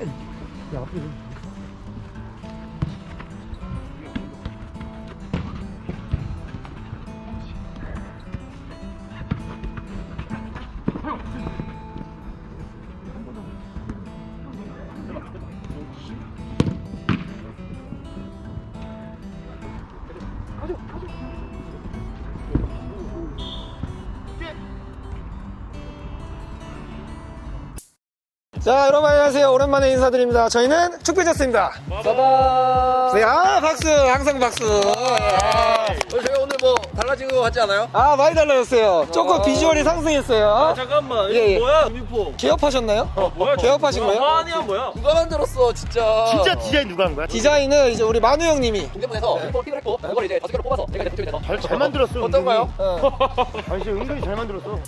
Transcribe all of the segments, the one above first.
哎呀不黑 자, 여러분 안녕하세요. 오랜만에 인사드립니다. 저희는 축배졌습니다. 네, 아, 박수. 항상 박수. 예. 저희 오늘 뭐 달라진 거 같지 않아요? 아, 많이 달라졌어요. 조금 비주얼이 상승했어요. 잠깐만 예, 예. 이거 뭐야 유니폼 개업하셨나요? 뭐야 개업하신 거예요? 아니야 뭐야 누가 만들었어 진짜 진짜 디자인 누가 한 거야? 디자인은 이제 우리 만우 형님이. 군대분에서 유니폼 픽을 했고 그걸 이제 다섯 개로 뽑아서 제가 이제 대표이 돼서 잘, 잘 만들었어. 어떤가요? 어. 아니, 진짜 은근히 잘 만들었어.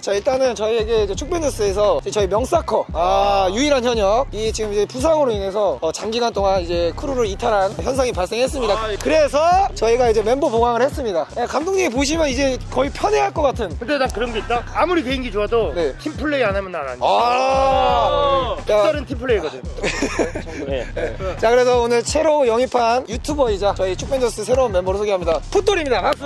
자, 일단은 저희에게 이제 축배뉴스에서 저희 명사커, 아, 유일한 현역, 이 지금 이제 부상으로 인해서 어, 장기간 동안 이제 크루를 이탈한 현상이 발생했습니다. 아, 예. 그래서 저희가 이제 mem버 보강을 했습니다. 예, 감독님이 보시면 이제 거의 편해할 것 같은. 근데 난 그런 게 있다. 아무리 개인기 좋아도 네. 팀 플레이 안 하면 난안 돼. 아, 야, 풋살은 팀 플레이거든. 네. 자 그래서 오늘 새로 영입한 유튜버이자 저희 축벤저스 새로운 멤버를 소개합니다 풋돌입니다 박수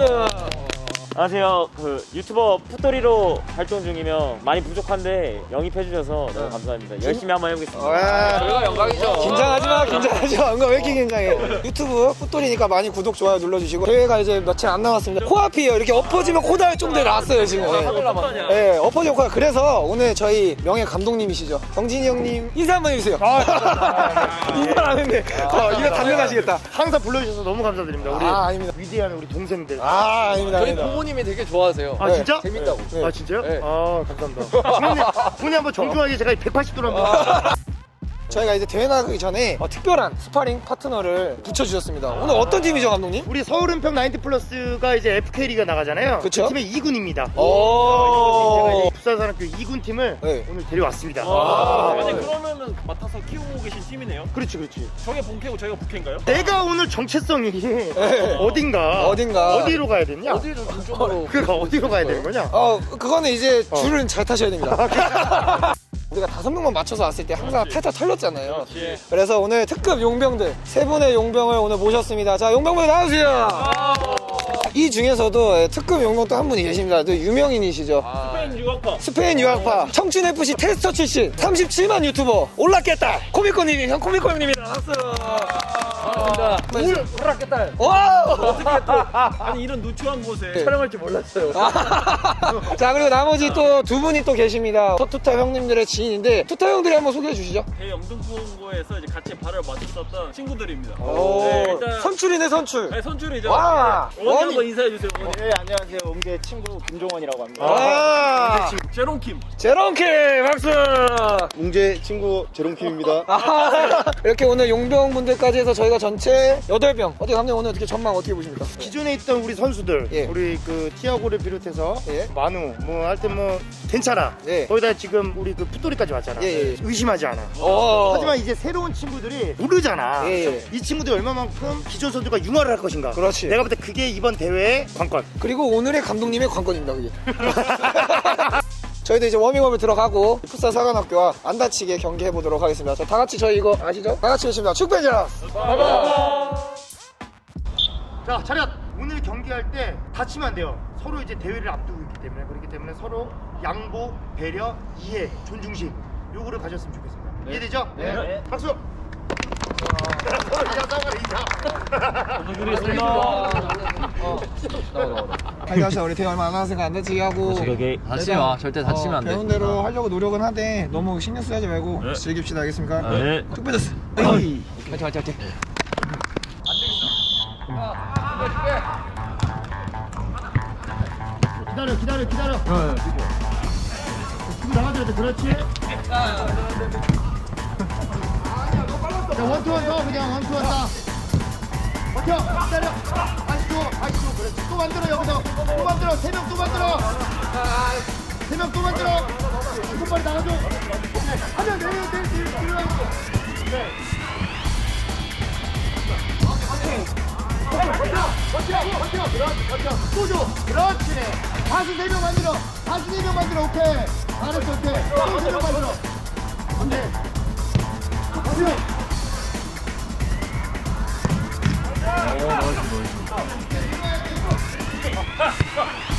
안녕하세요. 그 유튜버 풋돌이로 활동 중이며 많이 부족한데 영입해주셔서 너무 감사합니다. 열심히 한번 해보겠습니다. 와, 저희가 영광이죠. 긴장하지 마 긴장하지 마. 뭔가 왜 이렇게 긴장해? 유튜브 풋돌이니까 많이 구독 좋아요 눌러주시고. 대회가 이제 며칠 안 남았습니다. 코앞이에요. 이렇게 엎어지면 코다할 정도에 나왔어요 지금. 어떡하냐 네, 엎어지면 코다. 그래서 오늘 저희 명예 감독님이시죠. 정진이 형님 인사 한번 해주세요. 인사 안 했네. 어, 이거 단련하시겠다. 항상 불러주셔서 너무 감사드립니다. 우리 아 아닙니다. 위대한 우리 동생들. 아 아닙니다 저희 아닙니다 부모님이 되게 좋아하세요 아, 네. 진짜? 재밌다고 네. 아 진짜요? 네. 아 감사합니다. 부모님, 부모님 한번 정중하게 제가 180도로 한번. 저희가 이제 대회 나가기 전에 어, 특별한 스파링 파트너를 붙여주셨습니다. 오늘 어떤 팀이죠, 감독님? 우리 서울은평 나인티 플러스가 이제 FK 리가 나가잖아요. 그쵸? 그 팀의 2군입니다. 제가 오. 이제 풋살산학교 2군 팀을 네. 오늘 데려왔습니다. 아, 아니 그러면은 맡아서 키우고 계신 팀이네요 그렇지 그렇지. 저게 본캐고 저희가 북캐인가요? 내가 오늘 정체성이 어딘가 어딘가. 어디로 가야 되냐? 어디를 중점으로 그러니까 어디로 가야 되는 거냐? 어, 그거는 이제 줄은 잘 타셔야 됩니다. 우리가 다섯 명만 맞춰서 왔을 때 항상 탈탈 털렸잖아요. 그래서 오늘 특급 용병들 세 분의 용병을 오늘 모셨습니다. 자, 용병분 나와주세요. 이 중에서도 예, 특급 용병 또한 분이 계십니다. 또 유명인이시죠. 스페인 유학파. 스페인 유학파. 청춘 FC 테스터 출신 37만 유튜버. 올랐겠다. 코미코님이 형 코미코 형님이다 박수 반갑습니다. 뭘 오락겠다. 와 어떻게 또? 아니 이런 누추한 곳에. 촬영할 줄 몰랐어요. 자 그리고 나머지 또 두 분이 또 계십니다. 투타 형님들의 지인인데 투타 형들이 한번 소개해 주시죠. 대영등포고에서 이제 같이 발을 맞췄었던 친구들입니다. 오 네, 일단 선출이네 선출. 네, 선출이죠. 와. 네. 원희. 한번 인사해 주세요 원희 네, 안녕하세요. 옹재 친구 김종원이라고 합니다. 와. 제롬킴. 제롬케 박수! 웅재 친구 제롱킴입니다. 아, 이렇게 오늘 용병 분들까지 해서 저희가 전체 8명 어떻게 감독님 오늘 어떻게 전망 어떻게 보십니까 기존에 있던 우리 선수들, 예. 우리 그 티아고를 비롯해서 예. 만우, 뭐 하여튼 뭐 괜찮아. 예. 거기다 지금 우리 그 풋돌이까지 왔잖아. 예, 예. 의심하지 않아. 어. 하지만 이제 새로운 친구들이 모르잖아. 예, 예. 이 친구들이 얼마만큼 기존 선수가 융화를 할 것인가. 그렇지. 내가 볼 때 그게 이번 대회의 관건. 그리고 오늘의 감독님의 관건입니다, 그게. 저희도 이제 워밍업을 들어가고 풋살 사관학교와 안 다치게 경기해 보도록 하겠습니다. 자, 다 같이 저희 이거 아시죠? 다 같이 외칩니다. 축배자! 자, 차렷! 오늘 경기할 때 다치면 안 돼요. 서로 이제 대회를 앞두고 있기 때문에 그렇기 때문에 서로 양보, 배려, 이해, 존중심 요거를 가졌으면 좋겠습니다. 이해되죠? 네. 박수! 인사 싸움을 인사. 빨리 하시다. 우리 대회 얼마 안 남았으니까 안 다치게 하고. 여기 다치지 마 절대 다치면 어, 안돼 배운 대로 하려고 노력은 하되 너무 신경 쓰지 말고 네. 즐깁시다. 알겠습니까? 네. 축배졌어. 화이팅 화이팅 화이팅 기다려, 기다려, 기다려. 지금 나가줘야 돼, 그렇지? 자, 원투원 더, 그냥 원투원 다. 버텨, 기다려. 다시 줘, 다시 줘, 그렇지. 또 만들어, 여기서. 또 만들어, 세 명 또 만들어. 세 명 또 만들어. 손발이 나가줘. 하면 내려, 내려, 내려, 내려. 네. 버텨. 그렇지. 또. 다시 네명 만들어. 다시 네명 만들어. 오케이. 잘했어, 오케이. 또세명 만들어. 안 돼. 자, 나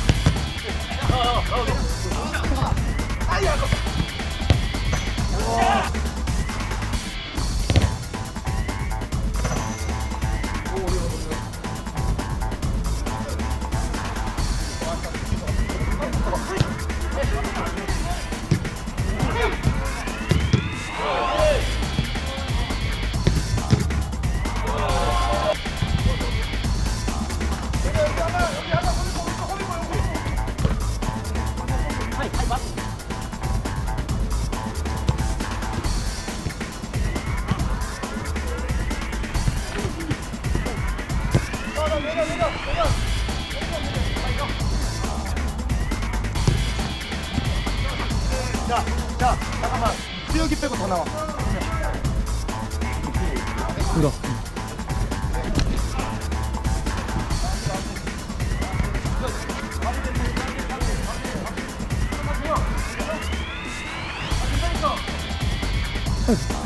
ま。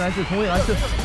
아나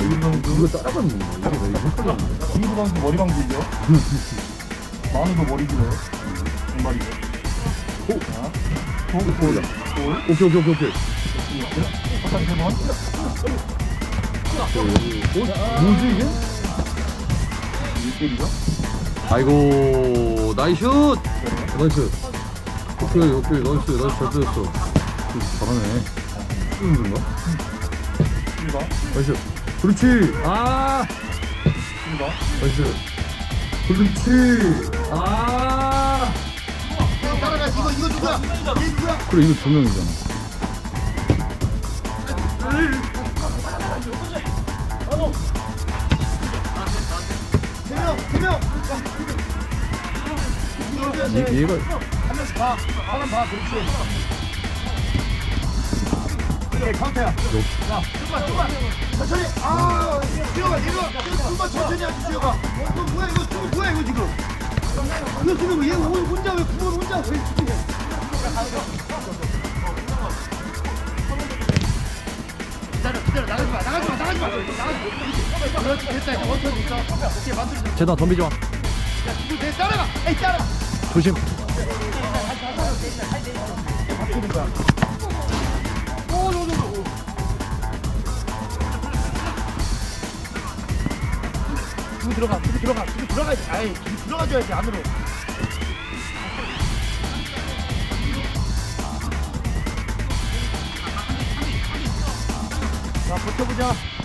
이스 나이스 동호이 나이스 이구방도 머리방 길죠? 마누도 머리 길어요. 정말이죠. 오케이 오케이 오케이 오케이. 박상 세 번. 뭐지 이게? 1대이죠? 아이고 나이스 슛. 나이스. 오케이 오케이 나이스 나이스 잘 때렸어. 잘하네. 쓰는 건가? 1번. 나이스. 그렇지. 아 1번. 나이스. 그렇지. 아. 따라가. 이거, 이거 누구야? 얘 누구야? 그래 이거 두 명이잖아. 세 명, 세 명. 얘, 얘가 한 명씩 봐. 사람 봐. 그렇지. 그래, 카운터야. 자, 좀만, 좀만. 천천히. 아, 수혁아, 내가 좀만 천천히 하지, 수혁아. 이거 뭐야, 이거 지금 뭐야, 이거 지금. 이거 지금 얘 혼자 왜, 구몬 혼자 왜 지금. 기다려, 기다려. 나가지 마, 나가지 마, 나가지 마. 나가지 마. 그렇지, 됐다. 이제 원투 있어. 오케이, 만들자. 재단 덤비지 마 야, 지금 내 따라가. 에이, 따라가. 조심 두고 들어가, 두고 들어가, 두고 들어가야지. 아이, 두고 들어가줘야지 안으로. 자, 버텨보자.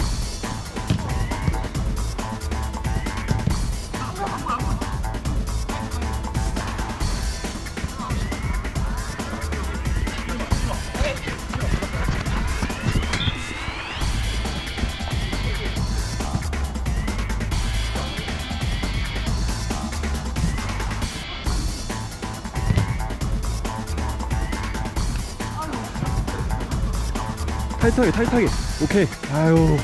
타이트하게 타이트하게 오케이. 아유.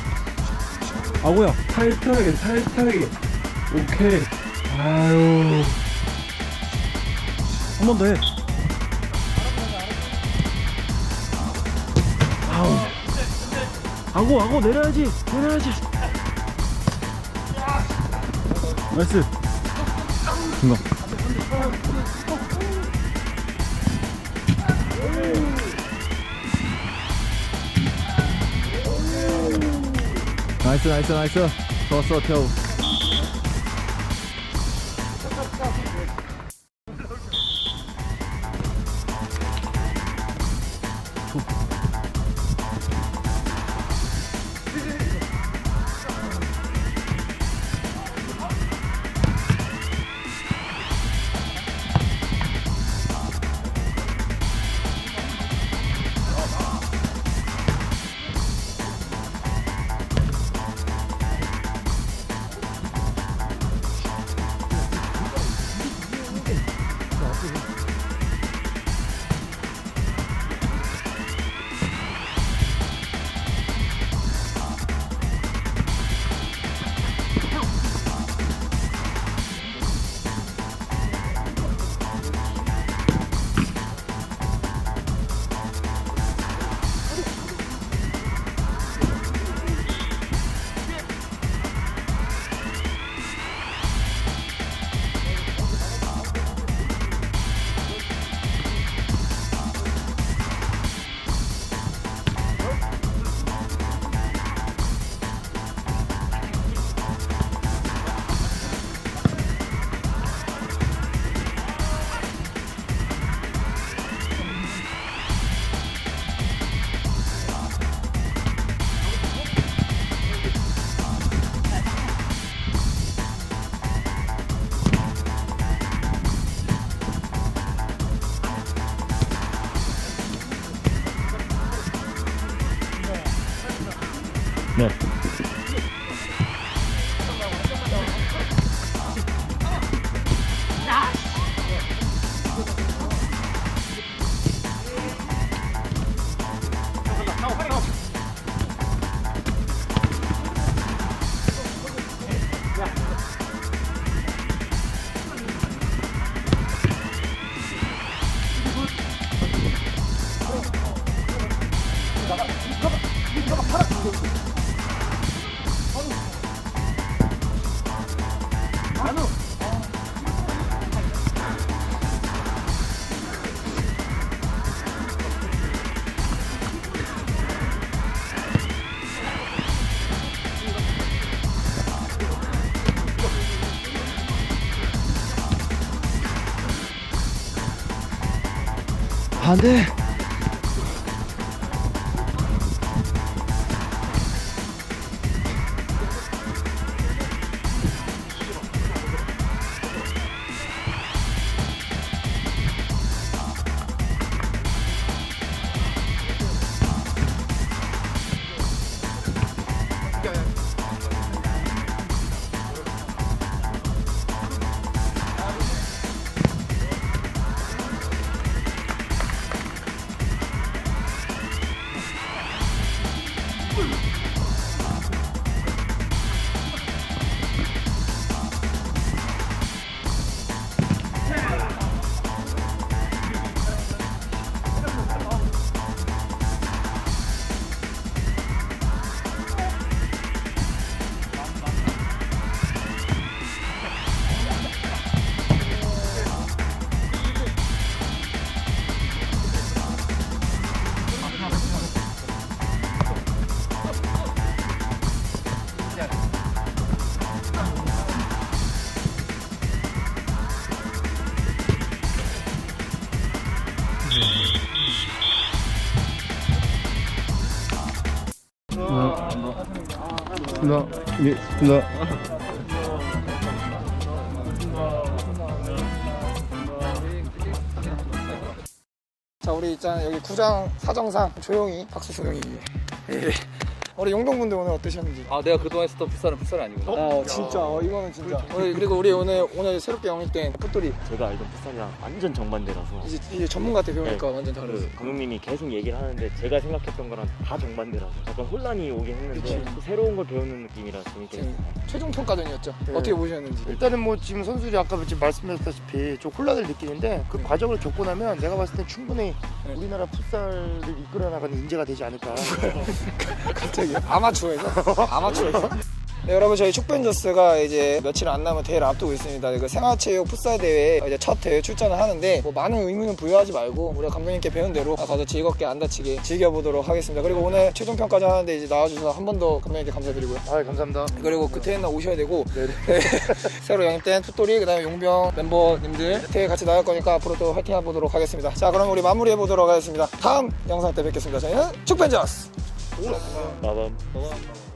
아고야. 타이트하게 타이트하게. 오케이. 아유. 한 번 더 해. 아우. 아고 아고 내려야지. 내려야지. 나이스. 중간 나이스 나이스 나이스 좋았어 태 안 나, 네, 나. 자 우리 일단 여기 구장 사정상 조용히 박수 조용히 예. 우리 용병분들 오늘 어떠셨는지. 아 내가 그동안 했었던 풋살은 풋살이 아니구나. 어 진짜. 어, 이거는 진짜. 우리, 그리고 우리 오늘 오늘 새롭게 영입된 풋돌이. 제가 알던 풋살이랑 완전 정반대라서. 이제, 이제 전문가한테 배우니까 완전 다르지 그 감독님이 계속 얘기를 하는데 제가 생각했던 거랑 다 정반대라서 약간 혼란이 오긴 했는데 또 새로운 걸 배우는 느낌이라 재밌게 지금 최종 평가전이었죠? 어떻게 보셨는지. 일단은 뭐 지금 선수들이 아까 지금 말씀하셨다시피 좀 혼란을 느끼는데 그 과정을 겪고 나면 내가 봤을 때 충분히 우리나라 풋살을 이끌어 나가는 인재가 되지 않을까. 갑자기 아마추어에서 아마추어에서 네, 여러분 저희 축벤저스가 이제 며칠 안 남은 대회를 앞두고 있습니다. 그 생활체육 풋살 대회 이제 첫 대회 출전을 하는데 뭐 많은 의무는 부여하지 말고 우리가 감독님께 배운 대로 가서 즐겁게 안 다치게 즐겨보도록 하겠습니다. 그리고 오늘 최종 평가전 하는데 이제 나와주셔서 한 번 더 감독님께 감사드리고요. 아 감사합니다. 그리고 그 대회는 오셔야 되고 네. 새로 영입된 풋돌이 그다음에 용병 멤버님들 대회 같이 나갈 거니까 앞으로 또 화이팅 해보도록 하겠습니다. 자 그럼 우리 마무리해 보도록 하겠습니다. 다음 영상 때 뵙겠습니다. 저희는 축벤저스. Of. Babam. Babam.